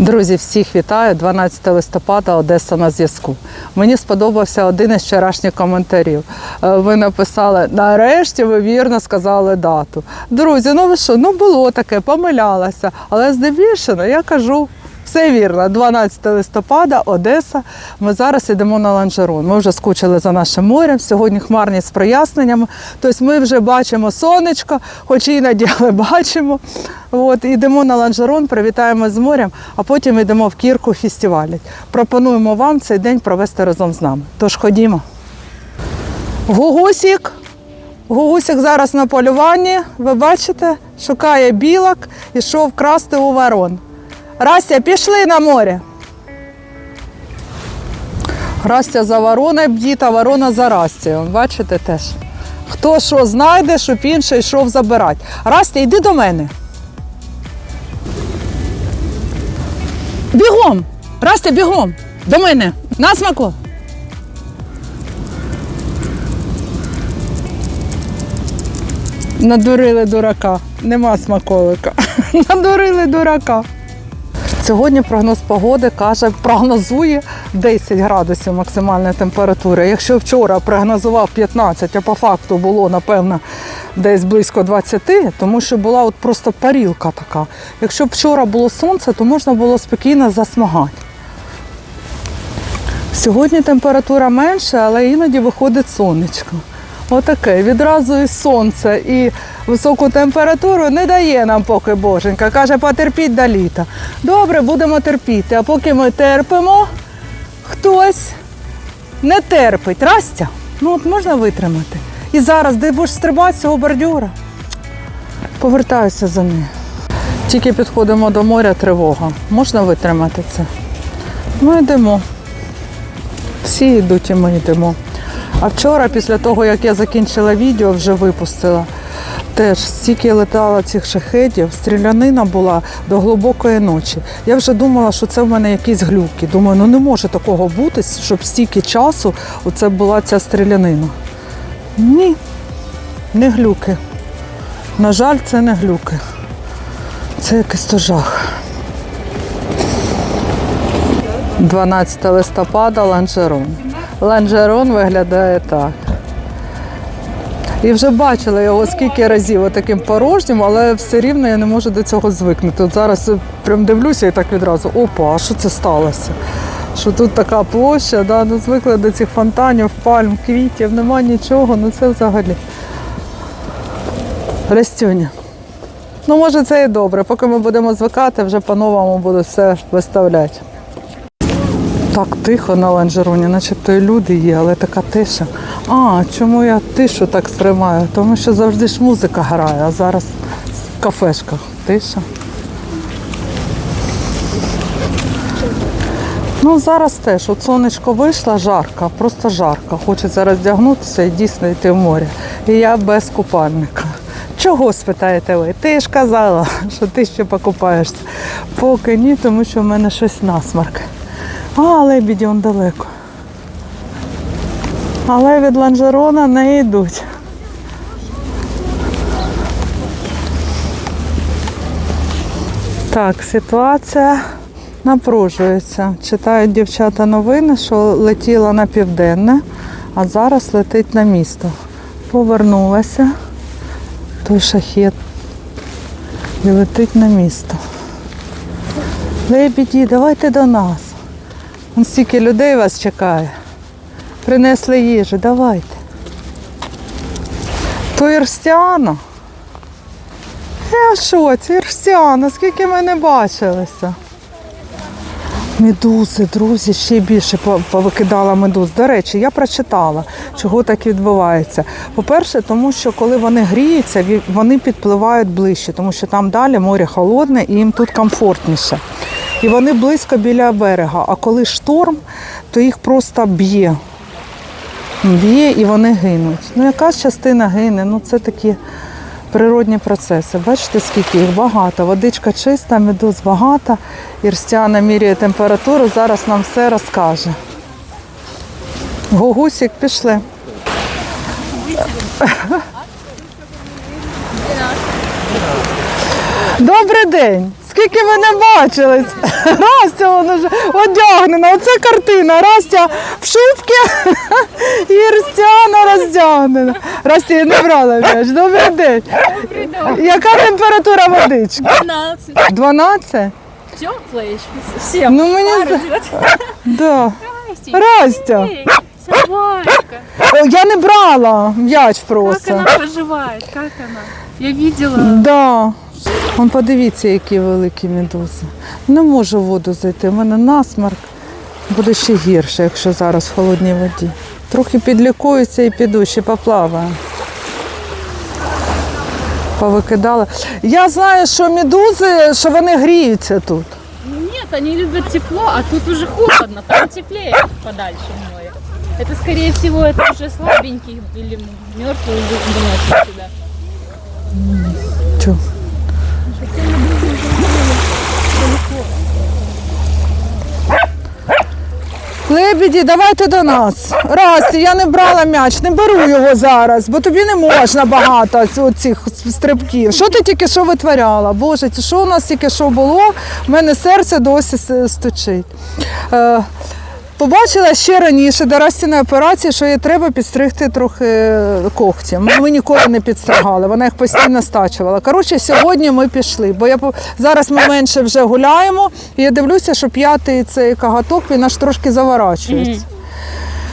Друзі, всіх вітаю. 12 листопада, Одеса на зв'язку. Мені сподобався один із вчорашніх коментарів. Е, Ви написали: нарешті ви вірно сказали дату. Друзі, ну ви що? Ну було таке, помилялася. Але здебільшого я кажу. Все вірно, 12 листопада, Одеса. Ми зараз йдемо на ланжерон. Ми вже скучили за нашим морем. Сьогодні хмарність з проясненнями. Тобто ми вже бачимо сонечко, хоч іноді, але бачимо. От, йдемо на ланжерон, привітаємо з морем, а потім йдемо в кірку фестивалять. Пропонуємо вам цей день провести разом з нами. Тож ходімо. Гугусік. Гугусік зараз на полюванні. Ви бачите, шукає білок і йшов красти у ворон. Растя, пішли на море. Растя за вороною б'їть, а ворона за Растю. Бачите теж. Хто що знайде, щоб інший йшов забирати. Растя, йди до мене. Бігом! Растя, бігом! До мене! На смаку! Надурили дурака. Нема смаколика. Надурили дурака. Сьогодні прогноз погоди каже, прогнозує 10 градусів максимальної температури. Якщо вчора прогнозував 15, а по факту було, напевно, десь близько 20, тому що була от просто парілка така. Якщо б вчора було сонце, то можна було спокійно засмагати. Сьогодні температура менша, але іноді виходить сонечко. Отаке. Відразу і сонце, і високу температуру не дає нам поки боженька. Каже, потерпіть до літа. Добре, будемо терпіти. А поки ми терпимо, хтось не терпить. Растя, ну от можна витримати. І зараз, де будеш стрибати з цього бордюра? Повертаюся за нею. Тільки підходимо до моря тривога. Можна витримати це? Ми йдемо. Всі йдуть і ми йдемо. А вчора, після того, як я закінчила відео, вже випустила, теж стільки летало цих шахедів, стрілянина була до глибокої ночі. Я вже думала, що це в мене якісь глюки. Думаю, ну не може такого бути, щоб стільки часу оце була ця стрілянина. Ні, не глюки. На жаль, це не глюки. Це якийсь то жах. 12 листопада ланжерон. Ланжерон виглядає так. І вже бачила його скільки разів отаким порожнім, але все рівно я не можу до цього звикнути. От зараз прям дивлюся і так відразу, опа, а що це сталося? Що тут така площа, да? ну, звикли до цих фонтанів, пальм, квітів, нема нічого, ну це взагалі. Рестюня. Ну, може, це і добре. Поки ми будемо звикати, вже по-новому буду все виставляти. Так тихо на ланжероні, начебто і люди є, але така тиша. А, чому я тишу так сприймаю? Тому що завжди ж музика грає, а зараз в кафешках тиша. Ну, зараз теж, от сонечко вийшло, жарко, просто жарко. Хочеться роздягнутися і дійсно йти в море. І я без купальника. Чого спитаєте ви? Ти ж казала, що ти ще покупаєшся. Поки ні, тому що в мене щось насмарк. А, лебіді он далеко. Але від ланжерона не йдуть. Так, ситуація напружується. Читають дівчата новини, що летіла на південне, а зараз летить на місто. Повернулася той шахет і летить на місто. Лебіді, давайте до нас. Вон стільки людей вас чекає. Принесли їжу, давайте. То Ірстіано. Я в шоці, Ірстіано, скільки ми не бачилися. Медузи, друзі, ще більше повикидала медуз. До речі, я прочитала, чого так відбувається. По-перше, тому що коли вони гріються, вони підпливають ближче, тому що там далі море холодне і їм тут комфортніше. І вони близько біля берега. А коли шторм, то їх просто б'є. Б'є і вони гинуть. Ну, якась частина гине, ну це такі природні процеси. Бачите, скільки їх багато. Водичка чиста, медуз багато. Ірстяна міряє температуру, зараз нам все розкаже. Гугусік, пішли. Добрий день! Скільки ви не бачились? Растя вона ж одягнена. Оце картина. Растя в шубці і Рстяна роздягнена. Растя, я не брала м'яч. Добрий день. Яка температура водички? 12. 12? Теплая еще. Всем. Ну, мені. Да. Растя. Собачка. О, Я не брала м'яч Как просто. она проживает? Как она? Я видела. Да. Вон подивіться, які великі медузи. Не можу в воду зайти. У мене насмарк. Буде ще гірше, якщо зараз в холодній воді. Трохи підлікуюся і піду, ще поплаваю. Повикидала. Я знаю, що медузи, що вони гріються тут. Нет, они любят тепло, а тут уже холодно. Там теплее подальше в море. Это, скорее всего, это уже слабенький или мертвый выносит сюда. Лебіді, давайте до нас. Расті, я не брала м'яч, не беру його зараз, бо тобі не можна багато цих стрибків. Що ти тільки що витворяла? Боже, що у нас тільки що було? У мене серце досі стучить. Е, Побачила ще раніше до Растіної операції, що їй треба підстригти трохи когті. Ми ніколи не підстригали, вона їх постійно стачувала. Коротше, сьогодні ми пішли, бо я зараз ми менше вже гуляємо, і я дивлюся, що п'ятий цей кагаток він аж трошки заворачується.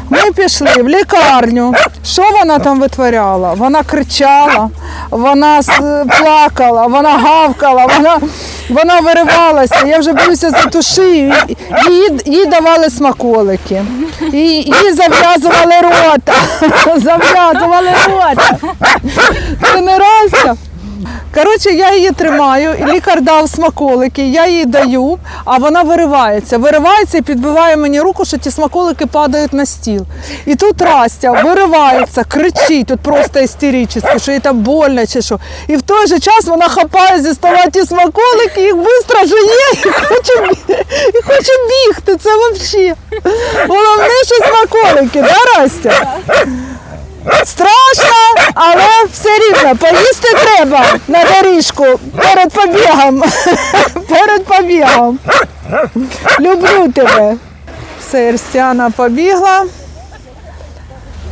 Ми пішли в лікарню. Що вона там витворяла? Вона кричала, вона плакала, вона гавкала, вона, вона виривалася. Я вже боюся за ту шию. Їй, їй давали смаколики, їй, їй зав'язували рота. Зав'язували рота. Це не Растя. Коротше, я її тримаю, і лікар дав смаколики, я їй даю, а вона виривається. Виривається і підбиває мені руку, що ті смаколики падають на стіл. І тут Растя виривається, кричить, тут просто істерично, що їй там больно чи що. І в той же час вона хапає зі стола ті смаколики, їх швидко жує і хоче, і хоче бігти. Це взагалі. Головне, що смаколики, да, Растя? Страшно, але все рівно поїсти треба на доріжку перед побігом. Перед побігом. Люблю тебе. Все, Ерстяна побігла.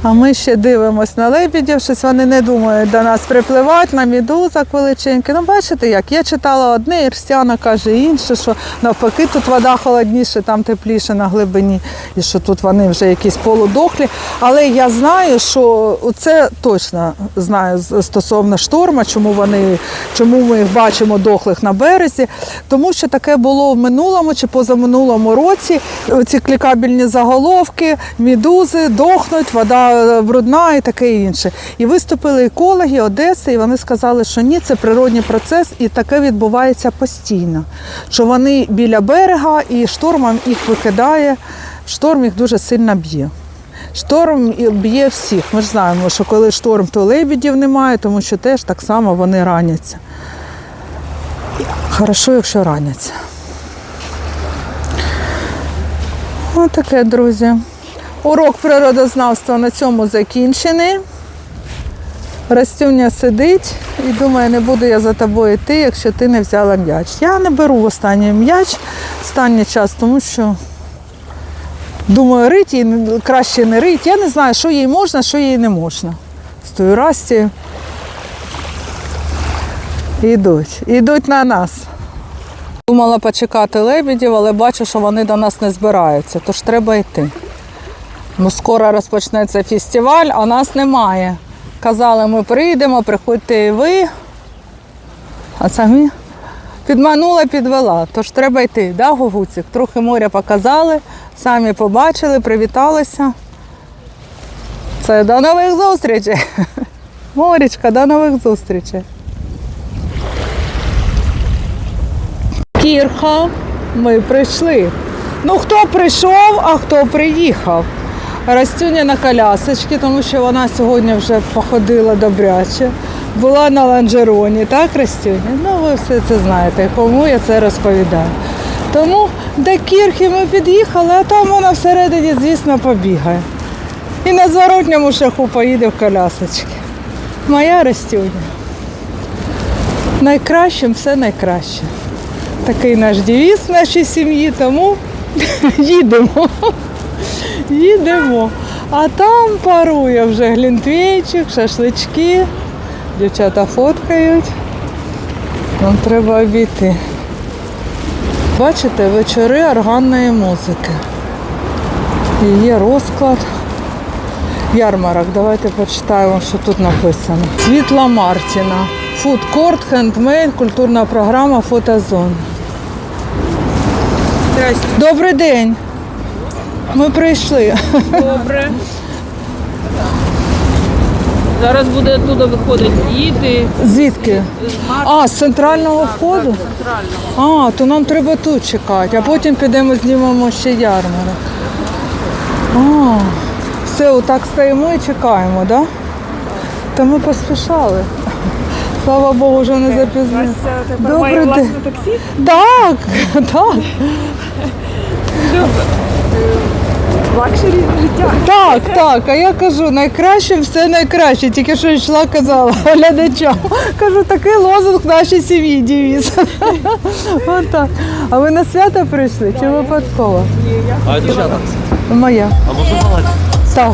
А ми ще дивимось на лебідів, щось вони не думають до нас припливати на мідузок величенькі. Ну, бачите як? Я читала одне, Ірстяна каже інше, що навпаки тут вода холодніше, там тепліше на глибині, і що тут вони вже якісь полудохлі. Але я знаю, що це точно знаю стосовно шторма, чому вони, чому ми їх бачимо дохлих на березі. Тому що таке було в минулому чи позаминулому році. Ці клікабельні заголовки, мідузи дохнуть, вода брудна і таке інше. І виступили екологи Одеси, і вони сказали, що ні, це природній процес, і таке відбувається постійно. Що вони біля берега і штормом їх викидає, шторм їх дуже сильно б'є. Шторм б'є всіх. Ми ж знаємо, що коли шторм, то лебідів немає, тому що теж так само вони раняться. Хорошо, якщо раняться. Ось таке, друзі. Урок природознавства на цьому закінчений. Растюня сидить і думає, не буду я за тобою йти, якщо ти не взяла м'яч. Я не беру останній м'яч останній час, тому що думаю, рить їй краще не рить. Я не знаю, що їй можна, що їй не можна. З тою Растією. Йдуть, йдуть на нас. Думала почекати лебедів, але бачу, що вони до нас не збираються, тож треба йти. Ну, скоро розпочнеться фестиваль, а нас немає. Казали, ми прийдемо, приходьте і ви. А самі підманула, підвела. Тож треба йти, да, Гугуцик? Трохи моря показали, самі побачили, привіталися. Це до нових зустрічей. Морічка, до нових зустрічей. Кірха, ми прийшли. Ну, хто прийшов, а хто приїхав. Растюня на колясочці, тому що вона сьогодні вже походила добряче. Була на ланжероні, так, Растюня? Ну, ви все це знаєте, кому я це розповідаю. Тому до кірхи ми під'їхали, а там вона всередині, звісно, побігає. І на зворотньому шляху поїде в колясочки. Моя Растюня. Найкращим все найкраще. Такий наш девіз нашій сім'ї, тому їдемо. Їдемо. А там парує вже глінтвейчик, шашлички. Дівчата фоткають. Нам треба обійти. Бачите, вечори органної музики. І є розклад. Ярмарок. Давайте почитаємо, що тут написано. Світла Мартіна. Фудкорт, хендмейд, культурна програма, фотозон. Здрасте. Добрий день. Ми прийшли. Добре. Зараз буде оттуда виходити діти. Звідки? А, з центрального входу? Центрального. А, то нам треба тут чекати, а потім підемо знімемо ще ярмарок. А, все, отак стоїмо і чекаємо, так? Да? Та ми поспішали. Слава Богу, вже не запізнилися. Добрий день. таксі? Так, так, Лакшері життя. так, так. А я кажу, найкраще все найкраще. Тільки що йшла, казала глядачам. Кажу, такий лозунг нашій сім'ї девіз. Отак. А ви на свято прийшли чи випадково? А это чья такса? Моя. А можно наладить? Так.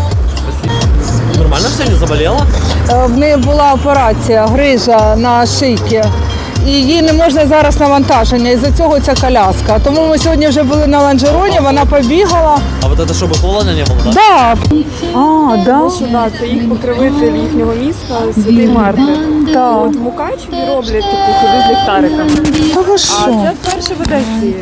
Нормально все, не заболела? Е, В неї була операція, грижа на шийці І їй не можна зараз навантаження, і за цього ця коляска. Тому ми сьогодні вже були на ланжероні, вона побігала. А вот это чтобы холодно не было, да? Да. А, да? Да, це їх покровитель їхнього міста, святий Мартин. Так. От в Мукачеві роблять таку ходу з ліхтариками. Та ви А що? це вперше в Одесі.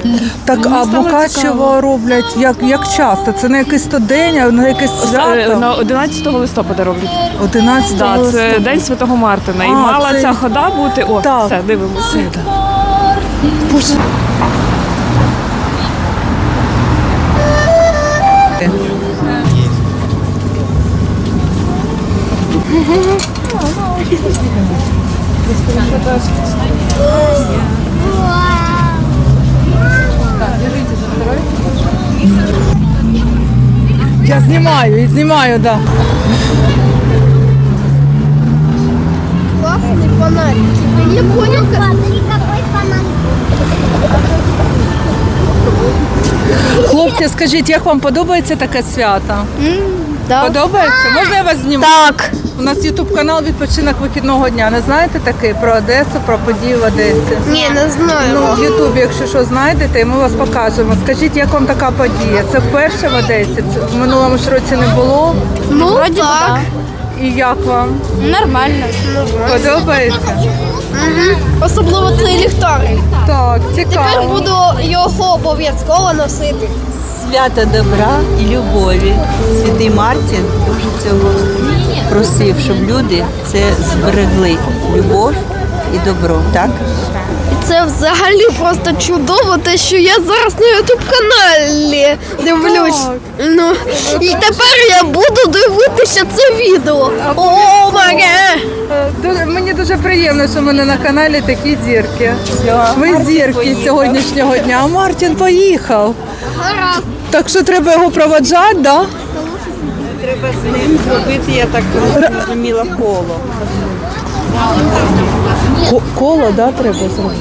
Так, а стало Мукачево роблять як, як часто? Це на якийсь то день, а на якесь Е, свято? На 11 листопада роблять. 11 Да, це листопада. День Святого Мартина. І А, мала це- ця хода бути. О, Так. все, дивимося. Боже. Я знімаю, знімаю, да. Классный фонарик. Я не понял, как... Никакой фонарик. Хлопці, скажіть, як вам подобається таке свято? Да. Подобається? Можна я вас зніму? Так. У нас ютуб канал відпочинок вихідного дня. Не знаєте такий про Одесу, про події в Одесі? Не, не знаю. Ну, в Ютубі, якщо що знайдете, ми вас покажемо. Скажіть, як вам така подія? Це вперше в Одесі? Це в минулому ж році не було. ну, так. І як вам? Нормально. Подобається? Особливо цей ліхтарик. Так, Тепер цікаво. буду його обов'язково носити. Свята добра і любові. Святий Мартін дуже цього просив, щоб люди це зберегли. Любов і добро, так? Це взагалі просто чудово, те, що я зараз на ютуб каналі дивлюсь. Ну і тепер я буду дивитися це відео. О, маге! Е, дуже- Мені дуже приємно, що в мене на каналі такі зірки. Ви зірки сьогоднішнього дня. А Мартін поїхав. Гаразд. Так що треба його проводжати, так? Да? Треба з ним зробити, я так зрозуміла, коло. Ко- Коло, да, треба зробити.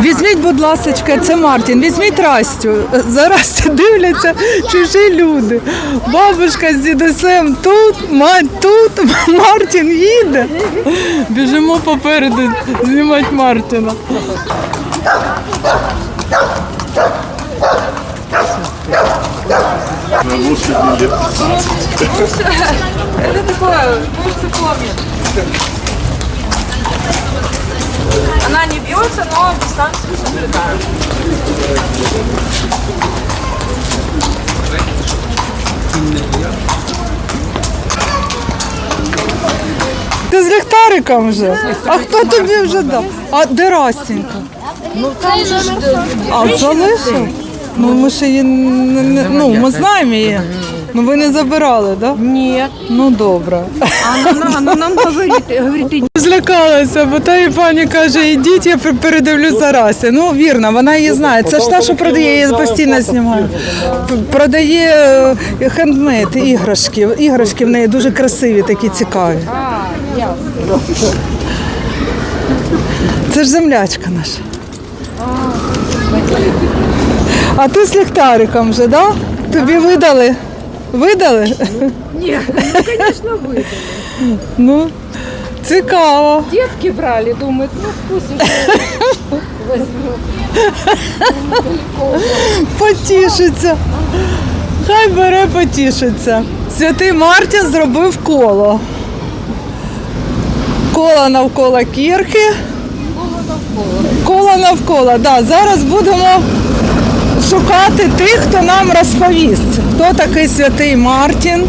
Візьміть, будь ласка, це Мартін, візьміть Растю. Зараз дивляться чужі люди. Бабушка з дідусем тут, мать тут, Мартін їде. Біжимо попереду знімати Мартіна. Вона не б'ється, але дистанцію соблюдає. Ти з ліхтариком вже. А хто тобі вже дав? А де Растінька? А залишив? Ну ми ж її не, не- ну ми знаємо її. Ну ви не забирали, так? Да? Ні. Ну добре. А ну нам говорити, говорити Злякалася, бо та і пані каже, ідіть, я пер- передивлюсь за Ну, вірно, вона її знає. Це ж та, що продає, я її постійно знімаю. П- Продає е, хендмейд, іграшки. Іграшки в неї дуже красиві, такі цікаві. Це ж землячка наша. А ти з ліхтариком вже, да? Тобі видали? Видали? Ні, ну, звісно, видали. Ну, цікаво. Дітки брали, думають, ну вкусиш. Потішиться. Хай бере, потішиться. Святий Мартін зробив коло. Коло навколо кірки. Коло навколо. Коло Да, зараз будемо шукати тих, хто нам розповість, хто такий святий Мартін.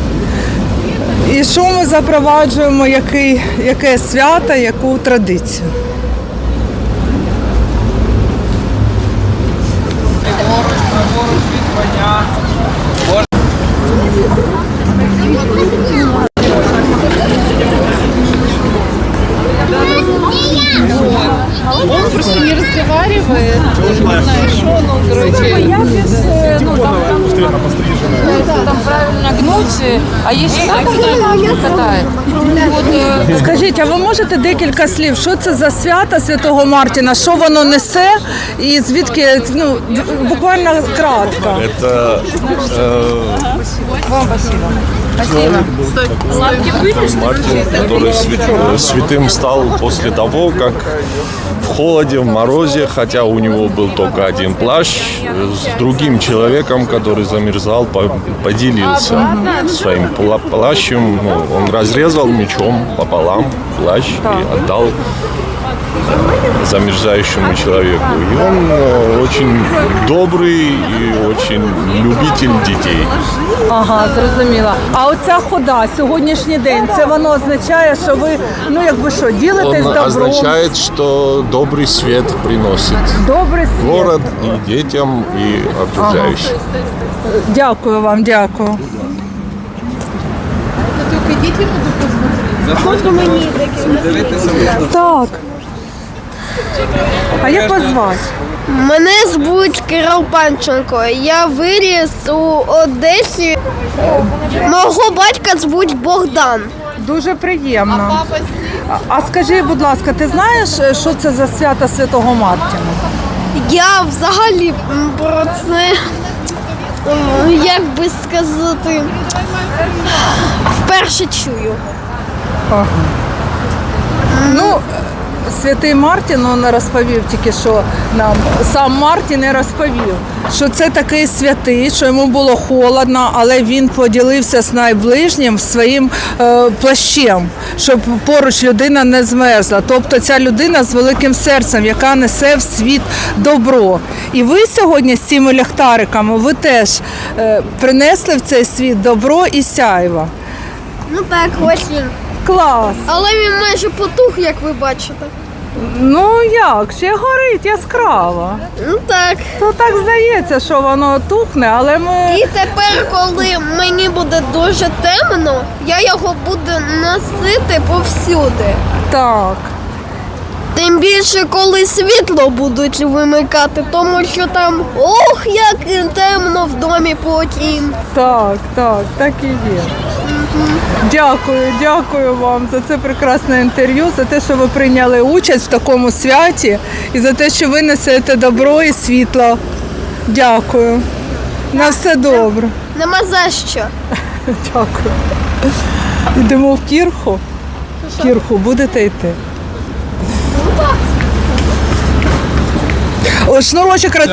І що ми запроваджуємо, який, яке свято, яку традицію. Он просто не разговаривает. Тоже не знаю, что, ну, короче. ну, там, там, там правильно гнуть, а если так, то не катает. Вот, э, Скажіть, а ви можете декілька слів? Що це за свято Святого Мартіна? Що воно несе? І звідки ну буквально кратко. Это э, Мартин, который свят- э, святым стал после того, как в холоде, в морозе, хотя у него был только один плащ, с другим человеком, который замерзал, по- поделился своим пла- плащем. Ну, он разрезал мечом пополам плащ и отдал замерзающему человеку. И он э, очень добрый и очень любитель детей. Ага, зрозуміла. А оця хода, сьогоднішній день, це воно означає, що ви ну якби що, ділитесь Он добром, означает, что добрый свет приносит добрий світ. город и детям, и окружающим. Дякую вам, дякую. Так. а як вас звати? Мене звуть Кирил Панченко. Я виріс у Одесі. Мого батька звуть Богдан. Дуже приємно. А, а скажи, будь ласка, ти знаєш, е, що це за свято Святого Мартіна? Я взагалі про це, як би сказати, вперше чую. Ну, святий Мартін он розповів тільки що нам. Сам Мартін і розповів, що це такий святий, що йому було холодно, але він поділився з найближнім своїм е, плащем, щоб поруч людина не змерзла. Тобто ця людина з великим серцем, яка несе в світ добро. І ви сьогодні з цими ліхтариками ви теж е, принесли в цей світ добро і сяйво. Ну так, очень. Клас! Але він майже потух, як ви бачите. Ну як, ще горить яскраво. Ну так. То так здається, що воно тухне, але ми. І тепер, коли мені буде дуже темно, я його буду носити повсюди. Так. Тим більше, коли світло будуть вимикати, тому що там ох, як темно в домі потім. Так, так, так і є. Дякую, дякую вам за це прекрасне інтерв'ю, за те, що ви прийняли участь в такому святі і за те, що ви несете добро і світло. Дякую. На все добре. Нема за що. Дякую. Йдемо в кірху. Кірху будете йти. О, шнурочок роз...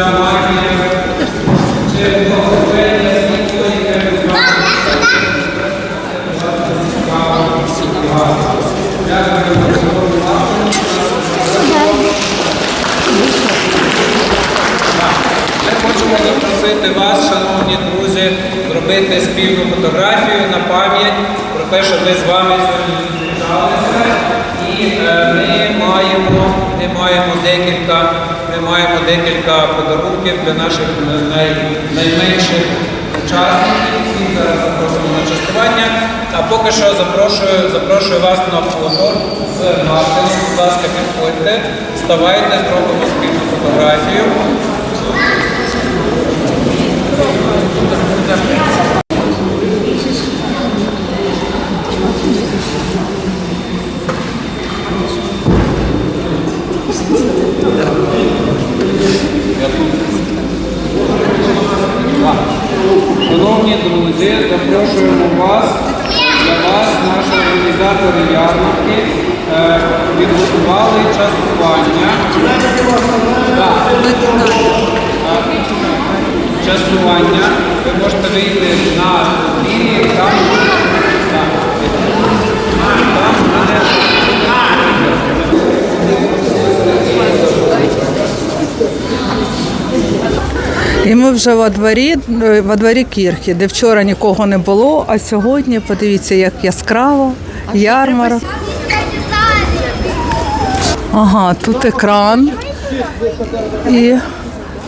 Ми хочемо запросити вас, шановні друзі, спільну фотографію на пам'ять про те, що ми з вами сьогодні зустрічалися. І е, ми маємо, ми маємо декілька, ми маємо декілька подарунків для наших е, най, найменших учасників. Всіх зараз запросимо на частування. А поки що запрошую, запрошую вас на фото з Мартином. Будь ласка, підходьте, вставайте, зробимо спільну фотографію. Шановні друзі, запрошуємо вас. Для вас наші організатори ярмарки е, підготували частування. Так. Е, Частування. Ви можете вийти на лінії, там, І ми вже во дворі, е, во дворі кірхи, де вчора нікого не було, а сьогодні подивіться, як яскраво, ярмарок. Ага, тут екран і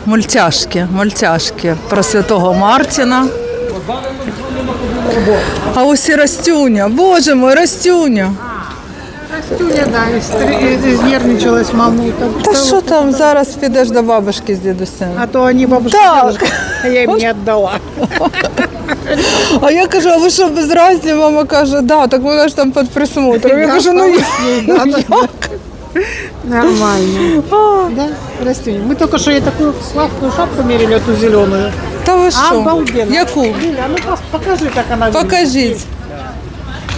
мультяшки, мультяшки про святого Мартіна. А ось і Растюня, боже мой, Растюня. Юля, да, истри- изнервничалась мамута. Та що там зараз підеш до бабушки з дідусем? А то они бабушка, Так. дедушка, а я им не отдала. А я кажу, а ви що без разі? Мама каже, да, так вона ж там під присмотром. Я Да, кажу, ну осталось ей, да, да, да. Нормально. Да, Растюня. Мы только что ей такую классную шапку мерили, эту зеленую. та ви що? Обалденно. Яку? Лиля, ну пос- покажи, как она выглядит. Покажіть.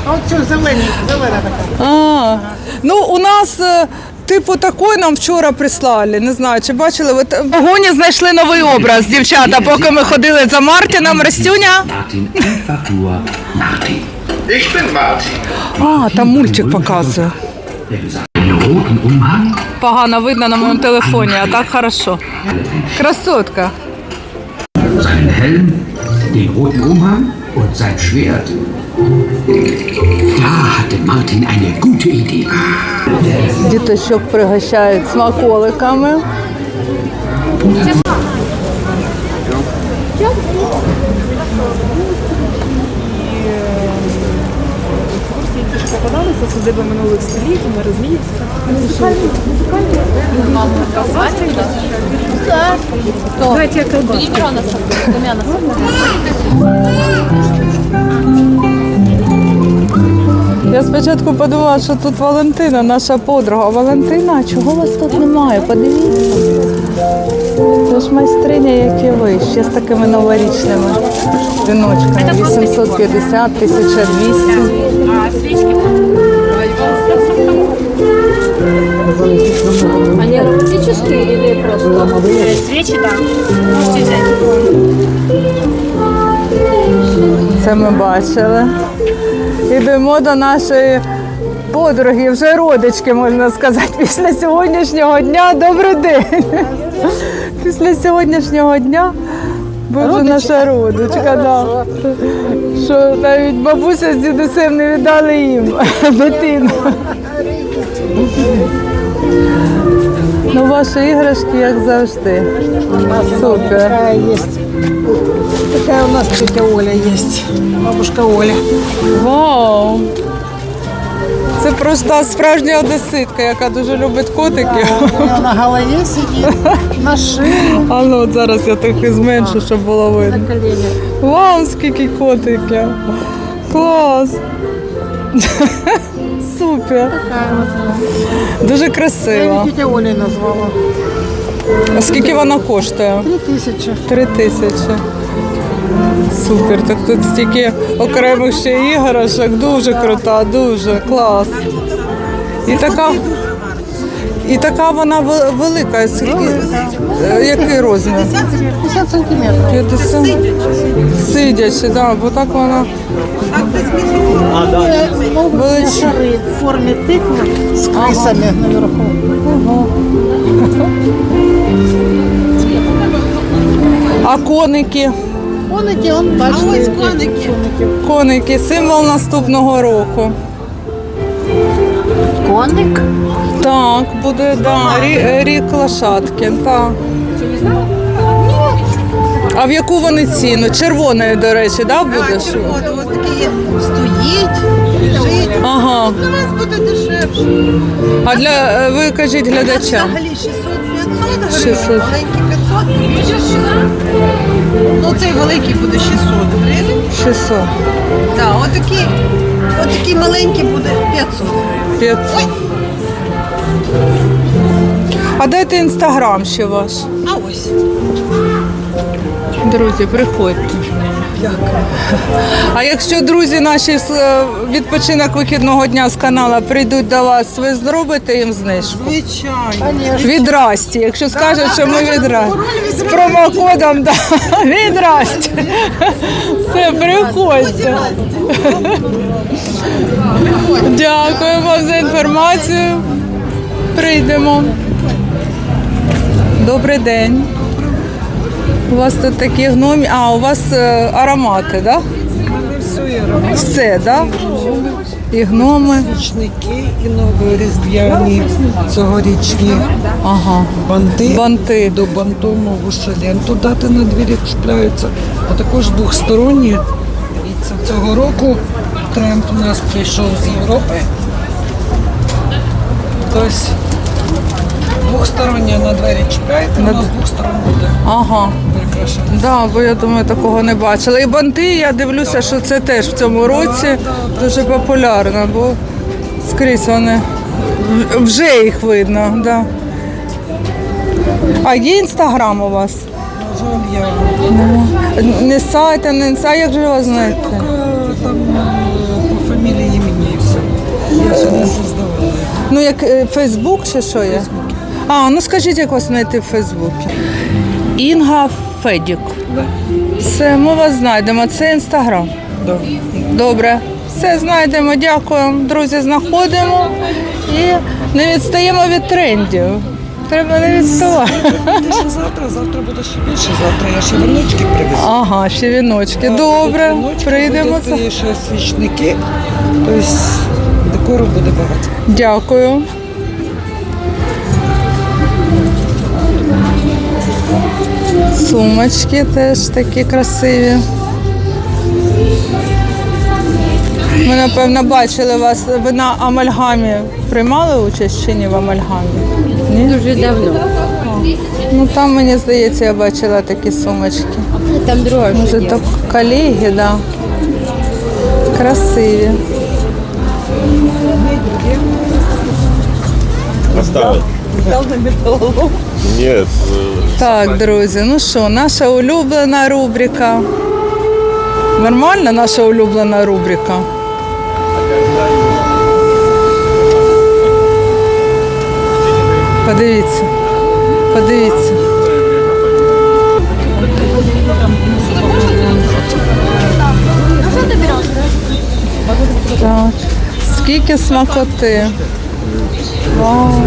А вот все зелененькая, зелена такая. А, ну у нас. е, Типу такої нам вчора прислали. Не знаю, чи бачили ви в вагоні знайшли новий образ, дівчата, поки ми ходили за Мартіном. Растюня. Martin, einfach nur Martin. Ich bin Martin. А, там мультик показує. Einen roten Umhang, Погано видно на моєму телефоні, а так хорошо. Красотка. seinen Helm, den roten Umhang und sein Schwert. Da hatte Martin eine gute Idee. Діточок пригощають смаколиками. Попадалися садиби минулих століть, на розміївська. Я спочатку подумала, що тут Валентина, наша подруга. Валентина, чого вас тут немає? Подивіться. Це ж майстриня, як і ви, ще з такими новорічними віночками. 850, 1200. А свечки? Они ароматические или просто? Свечи, да. Можете взять. Це ми бачили. Ідемо до нашої подруги, вже родички, можна сказати, після сьогоднішнього дня. Добрий день. Після сьогоднішнього дня вже наша родичка. Да. Що навіть бабуся з дідусем не віддали їм дитину. Ну, ваші іграшки, як завжди. Супер. Такая у нас тетя Оля есть. Бабушка Оля. Вау! Це просто справжня одеситка, яка дуже любить котиків. У нее на голове сидит, на шее, А ну от зараз я трохи зменшу, щоб було видно. на коленях. Вау, скільки котиків! Клас! Супер! Дуже красиво. ее тетя Оля назвала. А скільки вона коштує? Три тысячи. Три тисячі. Супер, так тут стільки окремих ще іграшок, дуже крута, дуже клас. І така, і така вона ве- велика. Скільки, е, який розмір? 50 сантиметров. 50? Сидячи, да, бо так вона Новые шары в форме тыквы с крысами наверху. А коники, Он эти, он бачите, коники. коники, символ наступного року. Коник? Так, буде, да, рі- рік лошадки, так. А в яку вони ціну? Червоної, до речі, да, будеш? Ось такі стоїть, лежить. Ага. У вас буде дешевше. А для е, ви кажіть глядачам. Взагалі 600-500 гривень, 600. маленький 500, 600. Ну цей великий буде 600 гривень. 600. Так, отакий, отакий маленький буде 500 гривень. 500. А дайте інстаграм ще ваш. А ось. Друзі, приходьте. А якщо друзі наші з е, відпочинок вихідного дня з канала прийдуть до вас, ви зробите їм знижку? Звичайно. Від Расті, якщо скажуть, що ми від Расті. З промокодом да. від Расті. Все, приходьте. Дякую вам за інформацію. Прийдемо. Добрий день. У вас тут такі гномі. А, у вас е, аромати, так? Да? Все, так? Да? І гноми. Свічники і новоріздвяні цьогорічні Ага. банти. Банти. До бантового шаленту дати на двері чіпляються, а також двохсторонні. І це цього року Трамп у нас прийшов з Європи. Ось двохстороння на двері чіпляєте, у нас двох сторон буде Ага. Да, бо я думаю, такого не бачила. І банти, я дивлюся, що це теж в цьому році дуже популярно, бо скрізь вони вже їх видно. Да. А є інстаграм у вас? Жаль, я Не сайт, не інста, як же вас тільки там е, по фамілії імені і все. Я ще не создавала. Ну, як е, Фейсбук чи що є? А, ну скажіть, як вас знайти в Фейсбуці. Інга Федік. Все, ми вас знайдемо. Це інстаграм. Да. Добре. Все знайдемо, дякуємо. Друзі, знаходимо і не відстаємо від трендів. Треба не відставати. Ще завтра, завтра буде ще більше. Завтра я ще віночки привезу. Ага, ще віночки. Добре, прийдемо. Будуть ще свічники. Тобто декору буде багато. Дякую. Сумочки теж такі красиві. Ми, напевно, бачили вас. Ви на амальгамі приймали участь чи ні в амальгамі? Ні? Дуже давно. Ну там, мені здається, я бачила такі сумочки. Там дрожжи. Може, то колеги, так. Да. Красиві. Нет, Так, друзі, ну що, наша улюблена рубрика. Нормальна наша улюблена рубрика. Подивіться. Подивіться. Так. Скільки смакоти. Вау.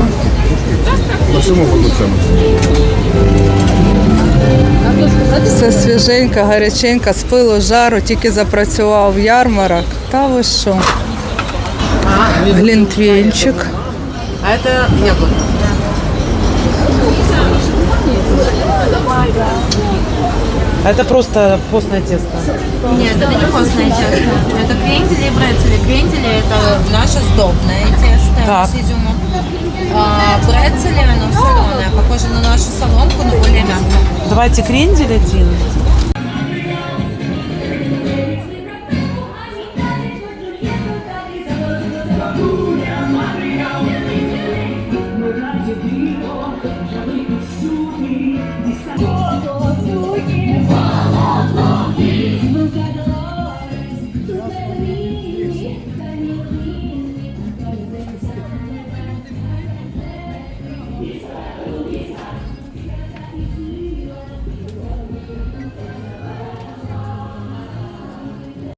Все свіженька, гаряченька, з пилу з жару, тільки запрацював ярмарок. Та ви що? Глінтвінчик. А это яблоко. Это просто постное тесто. Нет, это не постное тесто. Это крендели и брецели. Крендели – это наше сдобное тесто Так. с изюмом. Брецели, оно соленое, похоже на нашу соломку, но более мягкое. Давайте крендель один.